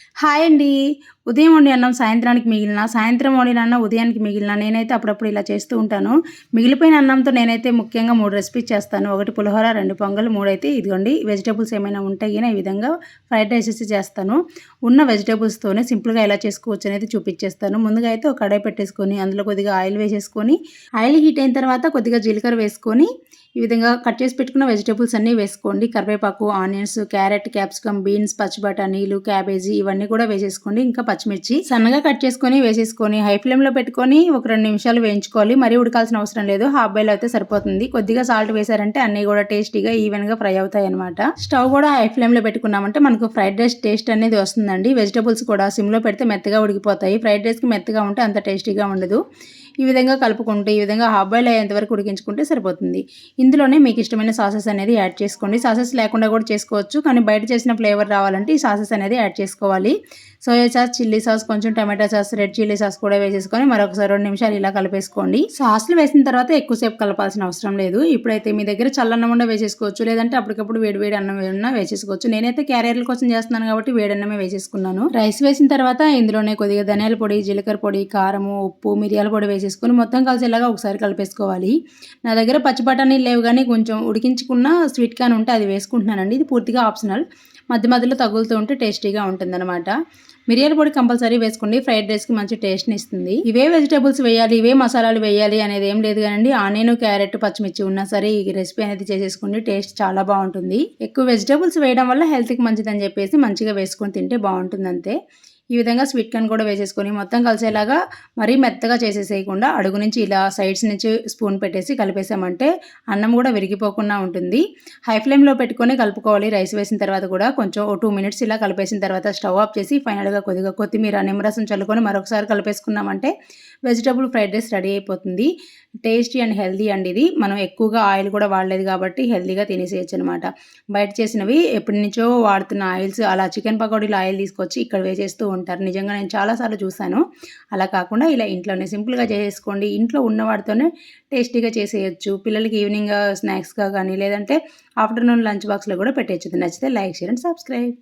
Hi అండి. ఉదయం వండి అన్నం సాయంత్రానికి మిగిలిన సాయంత్రం వండిన అన్నం ఉదయానికి మిగిలిన నేనైతే అప్పుడప్పుడు ఇలా చేస్తూ ఉంటాను. మిగిలిపోయిన అన్నంతో నేనైతే ముఖ్యంగా మూడు రెసిపీస్ చేస్తాను. ఒకటి పులిహోర రెండు పొంగల్ మూడైతే ఇదిగోండి. వెజిటేబుల్స్ ఏమైనా ఉంటాయి ఈ విధంగా ఫ్రైడ్ రైసెస్ చేస్తాను. ఉన్న వెజిటేబుల్స్తోనే సింపుల్గా ఎలా చేసుకోవచ్చు అనేది చూపించేస్తాను. ముందుగా అయితే ఒక కడాయి పెట్టేసుకొని అందులో కొద్దిగా ఆయిల్ వేసేసుకొని ఆయిల్ హీట్ అయిన తర్వాత కొద్దిగా జీలకర్ర వేసుకొని ఈ విధంగా కట్ చేసి పెట్టుకున్న వెజిటేబుల్స్ అన్నీ వేసుకోండి. కరివేపాకు ఆనియన్స్ క్యారెట్ క్యాప్సికమ్ బీన్స్ పచ్చి నీళ్ళు క్యాబేజీ ఇవన్నీ ఇవన్నీ కూడా వేసేసుకోండి. ఇంకా పచ్చిమిర్చి సన్నగా కట్ చేసుకొని వేసేసుకొని హై ఫ్లేమ్లో పెట్టుకొని ఒక రెండు నిమిషాలు వేయించుకోవాలి. మరీ ఉడకాల్సిన అవసరం లేదు. హాఫ్ బాయిల్ అయితే సరిపోతుంది. కొద్దిగా సాల్ట్ వేసారంటే అన్నీ కూడా టేస్టీగా ఈవెన్గా ఫ్రై అవుతాయి అనమాట స్టవ్ కూడా హై ఫ్లేమ్లో పెట్టుకున్నామంటే మనకు ఫ్రైడ్ రైస్ టేస్ట్ అనేది వస్తుందండి. వెజిటేబుల్స్ కూడా సిమ్లో పెడితే మెత్తగా ఉడికిపోతాయి. ఫ్రైడ్ రైస్కి మెత్తగా ఉంటే అంత టేస్టీగా ఉండదు. ఈ విధంగా కలుపుకుంటే ఈ విధంగా హాఫ్ బాయిల్ అయ్యేంత వరకు ఉడికించుకుంటే సరిపోతుంది. ఇందులోనే మీకు ఇష్టమైన సాసెస్ అనేది యాడ్ చేసుకోండి. సాసెస్ లేకుండా కూడా చేసుకోవచ్చు కానీ బయట చేసిన ఫ్లేవర్ రావాలంటే ఈ సాసెస్ అనేది యాడ్ చేసుకోవాలి. సోయా సాస్ చిల్లీ సాస్ కొంచెం టమాటా సాస్ రెడ్ చిల్లీ సాస్ కూడా వేసేసుకొని మరొకసారి రెండు నిమిషాలు ఇలా కలిపేసుకోండి. సాస్లు వేసిన తర్వాత ఎక్కువసేపు కలపాల్సిన అవసరం లేదు. ఇప్పుడైతే మీ దగ్గర చల్లన్నం ఉండే వేసేసుకోవచ్చు లేదంటే అప్పటికప్పుడు వేడి వేడి అన్నం వేడినా వేసేసుకోవచ్చు. నేనైతే క్యారియర్ల కోసం చేస్తున్నాను కాబట్టి వేడి అన్నమే వేసేసుకున్నాను. రైస్ వేసిన తర్వాత ఇందులోనే కొద్దిగా ధనియాల పొడి జీలకర్ర పొడి కారము ఉప్పు మిరియాల పొడి వేసేసుకొని మొత్తం కలిసేలాగా ఒకసారి కలిపేసుకోవాలి. నా దగ్గర పచ్చి లేవు కానీ కొంచెం ఉడికించుకున్న స్వీట్ కార్న్ ఉంటే అది వేసుకుంటున్నానండి. ఇది పూర్తిగా ఆప్షనల్. మధ్య మధ్యలో తగులుతూ ఉంటే టేస్టీగా ఉంటుందన్నమాట. మిరియాల పొడి కంపల్సరీ వేసుకోండి. ఫ్రైడ్ రైస్కి మంచి టేస్ట్ని ఇస్తుంది. ఇవే వెజిటేబుల్స్ వేయాలి ఇవే మసాలాలు వేయాలి అనేది ఏం లేదు కానీ ఆనియన్ క్యారెట్ పచ్చిమిర్చి ఉన్నా సరే ఈ రెసిపీ అనేది చేసేసుకోండి. టేస్ట్ చాలా బాగుంటుంది. ఎక్కువ వెజిటేబుల్స్ వేయడం వల్ల హెల్త్కి మంచిదని చెప్పేసి మంచిగా వేసుకొని తింటే బాగుంటుంది అంతే ఈ విధంగా స్వీట్ కార్న్ కూడా వేసేసుకొని మొత్తం కలిసేలాగా మరీ మెత్తగా చేసేసేయకుండా అడుగు నుంచి ఇలా సైడ్స్ నుంచి స్పూన్ పెట్టేసి కలిపేసామంటే అన్నం కూడా విరిగిపోకుండా ఉంటుంది. హై ఫ్లేమ్లో పెట్టుకొని కలుపుకోవాలి. రైస్ వేసిన తర్వాత కూడా కొంచెం ఓ టూ మినిట్స్ ఇలా కలిపేసిన తర్వాత స్టవ్ ఆఫ్ చేసి ఫైనల్గా కొద్దిగా కొత్తిమీర నిమ్మరసం చల్లుకొని మరొకసారి కలిపేసుకున్నామంటే వెజిటబుల్ ఫ్రైడ్ రైస్ రెడీ అయిపోతుంది. టేస్టీ అండ్ హెల్దీ అండి ఇది. మనం ఎక్కువగా ఆయిల్ కూడా వాడలేదు కాబట్టి హెల్దీగా తినేసేయచ్చు అనమాట బయట చేసినవి ఎప్పటి నుంచో వాడుతున్న ఆయిల్స్ అలా చికెన్ పకోడీలో ఆయిల్ తీసుకొచ్చి ఇక్కడ వేసేస్తూ ఉంటారు. నిజంగా నేను చాలాసార్లు చూశాను. అలా కాకుండా ఇలా ఇంట్లోనే సింపుల్గా చేసేసుకోండి ఇంట్లో ఉన్నవాడితోనే టేస్టీగా చేసేయచ్చు. పిల్లలకి ఈవినింగ్ స్నాక్స్గా కానీ లేదంటే ఆఫ్టర్నూన్ లంచ్ బాక్స్లో కూడా పెట్టేయచ్చు. నచ్చితే లైక్ షేర్ అండ్ సబ్స్క్రైబ్.